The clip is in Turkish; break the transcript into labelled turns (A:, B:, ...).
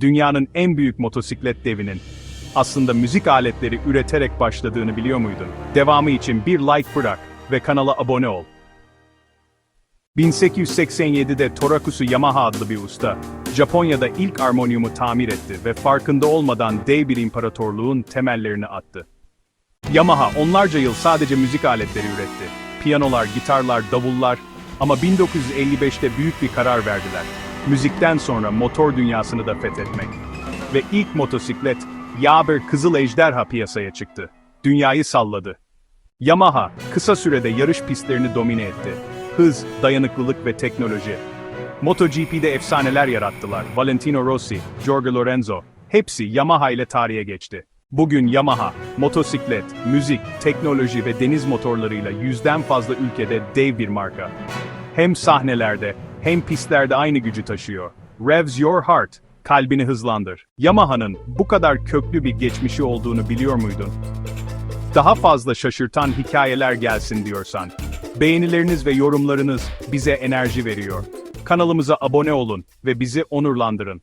A: dünyanın en büyük motosiklet devinin aslında müzik aletleri üreterek başladığını biliyor muydun? Devamı için bir like bırak ve kanala abone ol. 1887'de Torakusu Yamaha adlı bir usta, Japonya'da ilk armonyumu tamir etti ve farkında olmadan dev bir imparatorluğun temellerini attı. Yamaha onlarca yıl sadece müzik aletleri üretti. Piyanolar, gitarlar, davullar ama 1955'te büyük bir karar verdiler. Müzikten sonra motor dünyasını da fethetmek. Ve ilk motosiklet, Yaber Kızıl Ejderha piyasaya çıktı. Dünyayı salladı. Yamaha, kısa sürede yarış pistlerini domine etti. Hız, dayanıklılık ve teknoloji. MotoGP'de efsaneler yarattılar. Valentino Rossi, Jorge Lorenzo, hepsi Yamaha ile tarihe geçti. Bugün Yamaha, motosiklet, müzik, teknoloji ve deniz motorlarıyla yüzden fazla ülkede dev bir marka. Hem sahnelerde, hem pistlerde aynı gücü taşıyor. Revs your heart, kalbini hızlandır. Yamaha'nın bu kadar köklü bir geçmişi olduğunu biliyor muydun? Daha fazla şaşırtan hikayeler gelsin diyorsan, beğenileriniz ve yorumlarınız bize enerji veriyor. Kanalımıza abone olun ve bizi onurlandırın.